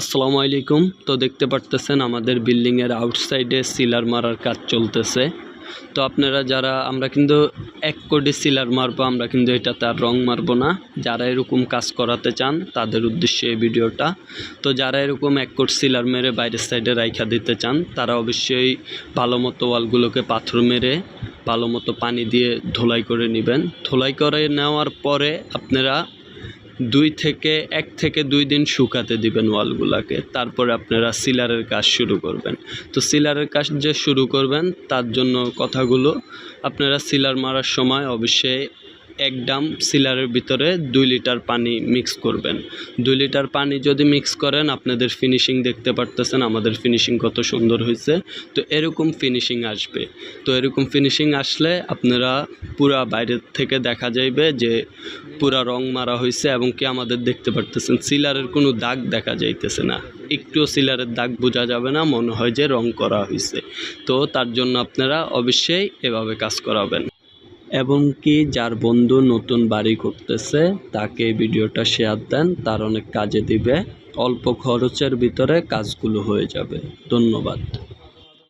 আসসালামু আলাইকুম। তো দেখতে পারতেছেন আমাদের বিল্ডিংয়ের আউটসাইডে সিলার মারার কাজ চলতেছে। তো আপনারা যারা, আমরা কিন্তু এক কোটি সিলার মারবো, আমরা কিন্তু এটা তার রং মারবো না। যারা এরকম কাজ করাতে চান, তাদের উদ্দেশ্যে এই ভিডিওটা। তো যারা এরকম এক কোট সিলার মেরে বাইরের সাইডে রাইখা দিতে চান, তারা অবশ্যই ভালো মতো ওয়ালগুলোকে পাথর মেরে, ভালো মতো পানি দিয়ে ধোলাই করে নেবেন। ধোলাই করে নেওয়ার পরে আপনারা দুই থেকে, এক থেকে দুই দিন শুকাতে দিবেন ওয়ালগুলাকে। তারপরে আপনারা সিলারের কাজ শুরু করবেন। তো সিলারের কাজ যে শুরু করবেন, তার জন্য কথাগুলো আপনারা সিলার মারার সময় অবশ্যই এক ডাম সিলারের ভিতরে দুই লিটার পানি মিক্স করবেন। দুই লিটার পানি যদি মিক্স করেন, আপনাদের ফিনিশিং দেখতে পারতেছেন, আমাদের ফিনিশিং কত সুন্দর হয়েছে। তো এরকম ফিনিশিং আসবে। তো এরকম ফিনিশিং আসলে আপনারা পুরা বাইরের থেকে দেখা যাইবে যে পুরা রং মারা হয়েছে এবং কি আমাদের দেখতে পারতেছেন, সিলারের কোনো দাগ দেখা যাইতেছে না। একটুও সিলারের দাগ বোঝা যাবে না, মনে হয় যে রং করা হয়েছে। তো তার জন্য আপনারা অবশ্যই এভাবে কাজ করাবেন। এবং কি যার বন্ধু নতুন বাড়ি করতেছে তাকে ভিডিওটা শেয়ার দেন, তার অনেক কাজে দিবে। অল্প খরচের ভিতরে কাজগুলো হয়ে যাবে। ধন্যবাদ।